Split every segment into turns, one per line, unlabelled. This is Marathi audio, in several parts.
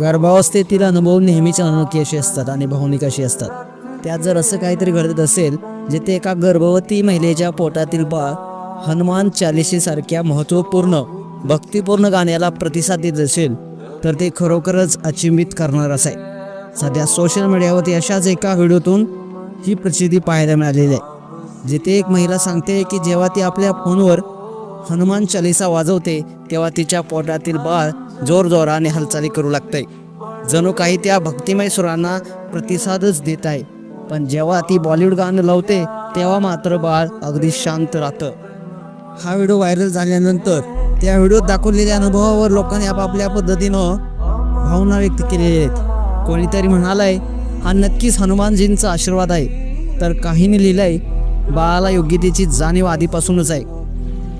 गर्भावस्थेतील अनुभव नेहमीच अनोखी अशी असतात आणि भावनिक अशी असतात. त्यात जर असं काहीतरी घडत असेल जिथे एका गर्भवती महिलेच्या पोटातील बाळ हनुमान चालिशीसारख्या महत्त्वपूर्ण भक्तिपूर्ण गाण्याला प्रतिसाद देत असेल तर ते खरोखरच अचिंबित करणार आहे. सध्या सोशल मीडियावरती अशाच एका व्हिडिओतून ही प्रसिद्धी पाहायला मिळालेली आहे. जिथे एक महिला सांगते की जेव्हा ती आपल्या फोनवर हनुमान चालिसा वाजवते तेव्हा तिच्या पोटातील बाळ जोरजोराने हालचाली करू लागते. जणू काही त्या भक्तिमय सुरांना प्रतिसादच देत आहे. पण जेव्हा ती बॉलिवूड गाणं लावते तेव्हा मात्र बाळ अगदी शांत राहतं. हा व्हिडिओ व्हायरल झाल्यानंतर त्या व्हिडिओत दाखवलेल्या अनुभवावर लोकांनी आपापल्या पद्धतीनं भावना व्यक्त केलेल्या आहेत. कोणीतरी म्हणालाय हा नक्कीच हनुमानजींचा आशीर्वाद आहे. तर काहींनी लिहिलंय बाळाला योग्यतेची जाणीव आधीपासूनच आहे.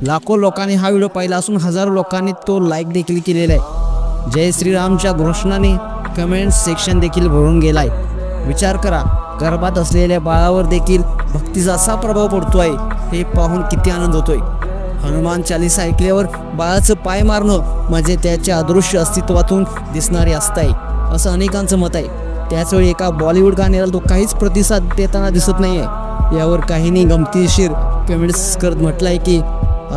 लाखो लोकांनी हा व्हिडिओ पाहिला असून हजारो लोकांनी तो लाईक देखील केलेला आहे. जय श्रीरामच्या घोषणाने कमेंट सेक्शन देखील भरून गेलाय. विचार करा गर्भात असलेल्या बाळावर देखील भक्तीचा असा प्रभाव पडतो आहे हे पाहून किती आनंद होतोय. हनुमान चालीसा ऐकल्यावर बाळाचं पाय मारणं म्हणजे त्याच्या अदृश्य अस्तित्वातून दिसणारे असताय असं अनेकांचं मत आहे. त्याचवेळी एका बॉलिवूड गाण्याला तो काहीच प्रतिसाद देताना दिसत नाही आहे यावर काहींनी गमतीशीर कमेंट्स करत म्हटलंय की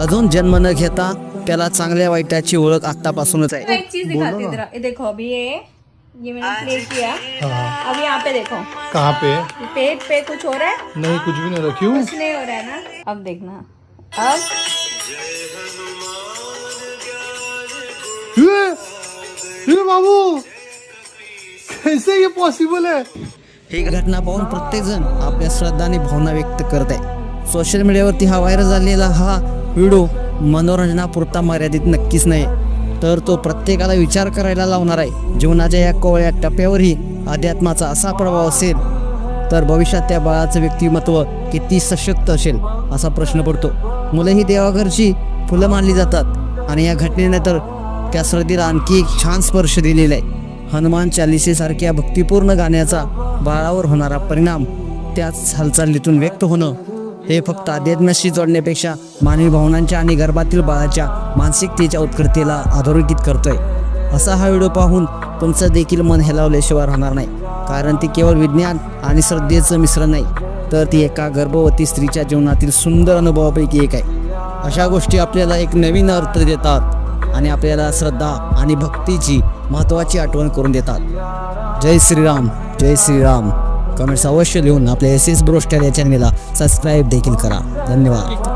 अजून जन्म न घेता त्याला चांगल्या वाईटाची ओळख आत्तापासूनच आहे.
एक चीज दिखाती हूँ जरा ये देखो अभी ये ये मैंने प्ले किया। अब यहाँ पे देखो।
कहाँ पे?
पेट पे कुछ हो रहा है?
नहीं कुछ भी नहीं रखी हूँ।
कुछ नहीं हो रहा है ना? अब देखना। अब।
ये ये बाबू कैसे ये पॉसिबल है?
ही घटना पाहून प्रत्येकजण आपल्या श्रद्धा आणि भावना व्यक्त करत आहे. सोशल मीडियावरती हा व्हायरल झालेला हा व्हिडिओ मनोरंजनापुरता मर्यादित नक्कीच नाही. तर तो प्रत्येकाला विचार करायला लावणार आहे. जीवनाच्या या कोवळ्या टप्प्यावरही अध्यात्माचा असा प्रभाव असेल तर भविष्यात त्या बाळाचं व्यक्तिमत्व किती सशक्त असेल असा प्रश्न पडतो. मुलं ही देवाघरची फुलं मानली जातात आणि या घटनेने तर त्या श्रद्धेला आणखी एक छान स्पर्श दिलेला आहे. हनुमान चालिसेसारख्या भक्तिपूर्ण गाण्याचा बाळावर होणारा परिणाम त्याच हालचालीतून व्यक्त होणं हे फक्त अध्यात्माशी जोडण्यापेक्षा मानवी भावनांच्या आणि गर्भातील बाळाच्या मानसिकतेच्या उत्कृतीला अधोरेखित करतोय. असा हा व्हिडिओ पाहून तुमचं देखील मन हेलावल्याशिवाय राहणार नाही. कारण ती केवळ विज्ञान आणि श्रद्धेचं मिश्रण नाही तर ती एका गर्भवती स्त्रीच्या जीवनातील सुंदर अनुभवापैकी एक आहे. अशा गोष्टी आपल्याला एक नवीन अर्थ देतात आणि आपल्याला श्रद्धा आणि भक्तीची महत्त्वाची आठवण करून देतात. जय श्रीराम जय श्रीराम. कमेंट्स अवश्य लिहून आपल्या एस एस ब्रोस्टर या चॅनेलला सबस्क्राईब देखील करा. धन्यवाद.